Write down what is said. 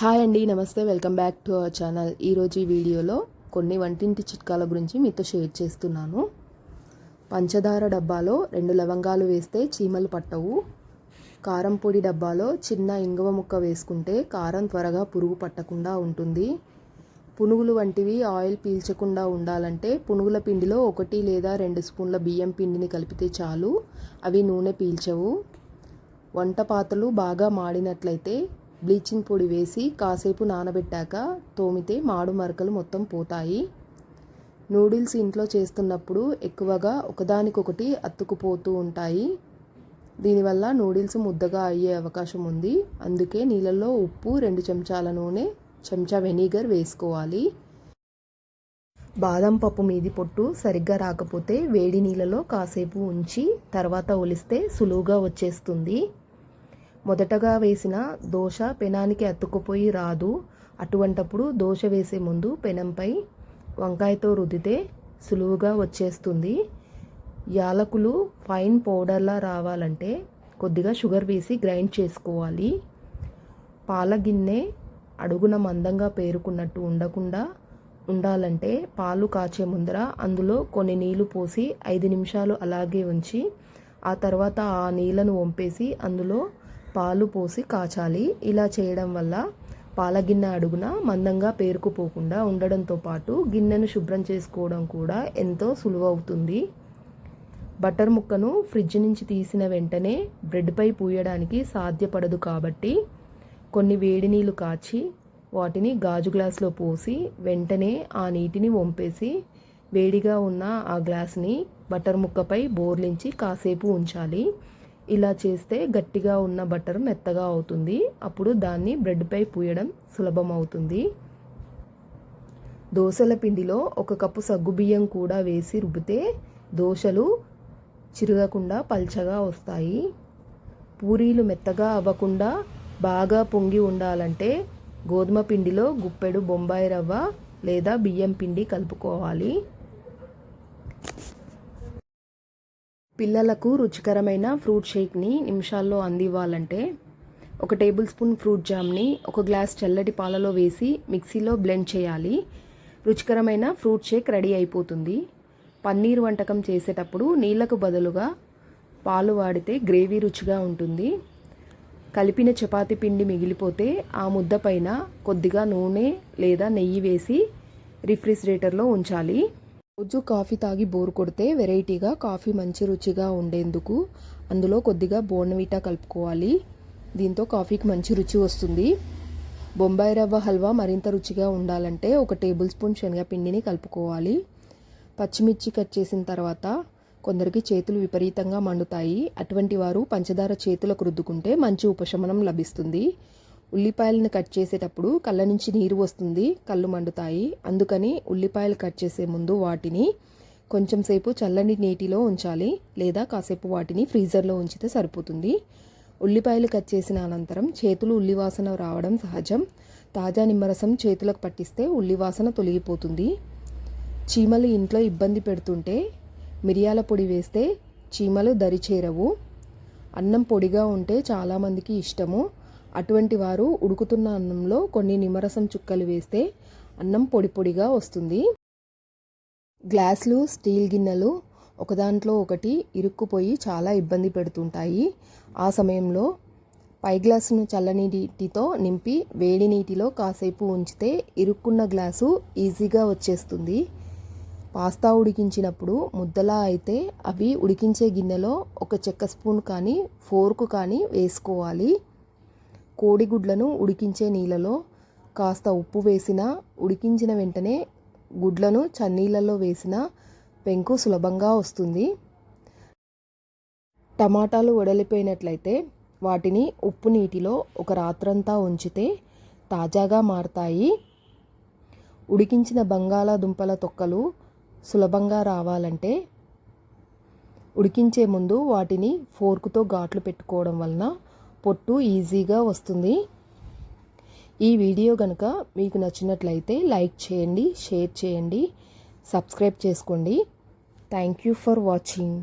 Hi అండి నమస్తే. Welcome back to our channel. ఈరోజు ఈ వీడియోలో కొన్ని వంటింటి చిట్కాల గురించి మీతో షేర్ చేస్తున్నాను. పంచదార డబ్బాలో రెండు లవంగాలు వేస్తే చీమలు పట్టవు. కారం పొడి డబ్బాలో చిన్న ఇంగువ ముక్క వేసుకుంటే కారం త్వరగా పురుగు పట్టకుండా ఉంటుంది. పునుగులు వంటివి ఆయిల్ పీల్చకుండా ఉండాలంటే పునుగుల పిండిలో ఒకటి లేదా రెండు స్పూన్ల బియ్యం పిండిని కలిపితే చాలు. అవి నూనె పీల్చవు. వంట పాత్రలు బాగా మాడినట్లయితే బ్లీచింగ్ పొడి వేసి కాసేపు నానబెట్టాక తోమితే మాడు మరకలు మొత్తం పోతాయి. నూడిల్స్ ఇంట్లో చేస్తున్నప్పుడు ఎక్కువగా ఒకదానికొకటి అతుకుపోతూ ఉంటాయి. దీనివల్ల నూడిల్స్ ముద్దగా అయ్యే అవకాశం ఉంది. అందుకే నీళ్ళల్లో ఉప్పు రెండు చెంచాల నూనె చెంచా వెనిగర్ వేసుకోవాలి. బాదం పప్పు మీది పొట్టు సరిగ్గా రాకపోతే వేడి నీళ్ళలో కాసేపు ఉంచి తర్వాత ఒలిస్తే సులువుగా వచ్చేస్తుంది. మొదటగా వేసిన దోశ పెనానికి అతుక్కుపోయి రాదు. అటువంటప్పుడు దోశ వేసే ముందు పెనంపై వంకాయతో రుద్దితే సులువుగా వచ్చేస్తుంది. యాలకులు ఫైన్ పౌడర్లా రావాలంటే కొద్దిగా షుగర్ వేసి గ్రైండ్ చేసుకోవాలి. పాల గిన్నె అడుగున మందంగా పేరుకున్నట్టు ఉండకుండా ఉండాలంటే పాలు కాచే ముందర అందులో కొన్ని నీళ్ళు పోసి ఐదు నిమిషాలు అలాగే ఉంచి ఆ తర్వాత ఆ నీళ్ళను వంపేసి అందులో పాలు పోసి కాచాలి. ఇలా చేయడం వల్ల పాల గిన్నె అడుగున మందంగా పేరుకుపోకుండా ఉండడంతో పాటు గిన్నెను శుభ్రం చేసుకోవడం కూడా ఎంతో సులువవుతుంది. బటర్ ముక్కను ఫ్రిడ్జ్ నుంచి తీసిన వెంటనే బ్రెడ్పై పూయడానికి సాధ్యపడదు కాబట్టి కొన్ని వేడి నీళ్ళు కాచి వాటిని గాజు గ్లాసులో పోసి వెంటనే ఆ నీటిని వంపేసి వేడిగా ఉన్న ఆ గ్లాస్ని బటర్ ముక్కపై బోర్లించి కాసేపు ఉంచాలి. ఇలా చేస్తే గట్టిగా ఉన్న బటర్ మెత్తగా అవుతుంది. అప్పుడు దాన్ని బ్రెడ్పై పూయడం సులభం అవుతుంది దోశల పిండిలో ఒక కప్పు సగ్గుబియ్యం కూడా వేసి రుబ్బితే దోశలు చిరగకుండా పల్చగా వస్తాయి. పూరీలు మెత్తగా అవ్వకుండా బాగా పొంగి ఉండాలంటే గోధుమ పిండిలో గుప్పెడు బొంబాయి రవ్వ లేదా బియ్యం పిండి కలుపుకోవాలి. పిల్లలకు రుచికరమైన ఫ్రూట్ షేక్ని నిమిషాల్లో అందివ్వాలంటే ఒక టేబుల్ స్పూన్ ఫ్రూట్ జామ్ని ఒక గ్లాస్ చల్లటి పాలలో వేసి మిక్సీలో బ్లెండ్ చేయాలి. రుచికరమైన ఫ్రూట్ షేక్ రెడీ అయిపోతుంది. పన్నీర్ వంటకం చేసేటప్పుడు నీళ్ళకు బదులుగా పాలు వాడితే గ్రేవీ రుచిగా ఉంటుంది. కలిపిన చపాతి పిండి మిగిలిపోతే ఆ ముద్ద పైన కొద్దిగా నూనె లేదా నెయ్యి వేసి రిఫ్రిజిరేటర్లో ఉంచాలి. రోజు కాఫీ తాగి బోర్ కొడితే వెరైటీగా కాఫీ మంచి రుచిగా ఉండేందుకు అందులో కొద్దిగా బోర్నవీటా కలుపుకోవాలి. దీంతో కాఫీకి మంచి రుచి వస్తుంది. బొంబాయి రవ్వ హల్వా మరింత రుచిగా ఉండాలంటే ఒక టేబుల్ స్పూన్ శనగపిండిని కలుపుకోవాలి. పచ్చిమిర్చి కట్ చేసిన తర్వాత కొందరికి చేతులు విపరీతంగా మండుతాయి. అటువంటి వారు పంచదార చేతులకు రుద్దుకుంటే మంచి ఉపశమనం లభిస్తుంది. ఉల్లిపాయలను కట్ చేసేటప్పుడు కళ్ళ నుంచి నీరు వస్తుంది కళ్ళు మండుతాయి. అందుకని ఉల్లిపాయలు కట్ చేసే ముందు వాటిని కొంచెం సేపు చల్లని నీటిలో ఉంచాలి లేదా కాసేపు వాటిని ఫ్రీజర్లో ఉంచితే సరిపోతుంది. ఉల్లిపాయలు కట్ చేసిన అనంతరం చేతులు ఉల్లివాసన రావడం సహజం. తాజా నిమ్మరసం చేతులకు పట్టిస్తే ఉల్లివాసన తొలగిపోతుంది. చీమలు ఇంట్లో ఇబ్బంది పెడుతుంటే మిరియాల పొడి వేస్తే చీమలు దరిచేరవు. అన్నం పొడిగా ఉంటే చాలామందికి ఇష్టము. అటువంటి వారు ఉడుకుతున్న అన్నంలో కొన్ని నిమ్మరసం చుక్కలు వేస్తే అన్నం పొడి పొడిగా వస్తుంది. గ్లాసులు స్టీల్ గిన్నెలు ఒకదాంట్లో ఒకటి ఇరుక్కుపోయి చాలా ఇబ్బంది పెడుతుంటాయి. ఆ సమయంలో పై గ్లాసును చల్లని నీటితో నింపి వేడి నీటిలో కాసేపు ఉంచితే ఇరుక్కున్న గ్లాసు ఈజీగా వచ్చేస్తుంది. పాస్తా ఉడికించినప్పుడు ముద్దలా అయితే అవి ఉడికించే గిన్నెలో ఒక చెక్క స్పూన్ కానీ ఫోర్కు కానీ వేసుకోవాలి. కోడిగుడ్లను ఉడికించే నీళ్ళలో కాస్త ఉప్పు వేసిన ఉడికించిన వెంటనే గుడ్లను చన్నీళ్ళలో వేసిన పెంకు సులభంగా వస్తుంది. టమాటాలు వడలిపోయినట్లయితే వాటిని ఉప్పు నీటిలో ఒక రాత్రంతా ఉంచితే తాజాగా మారతాయి. ఉడికించిన బంగాళాదుంపల తొక్కలు సులభంగా రావాలంటే ఉడికించే ముందు వాటిని ఫోర్కుతో ఘాట్లు పెట్టుకోవడం వలన పొట్టు ఈజీగా వస్తుంది. ఈ వీడియో కనుక మీకు నచ్చినట్లయితే లైక్ చేయండి షేర్ చేయండి సబ్స్క్రైబ్ చేసుకోండి. Thank you for watching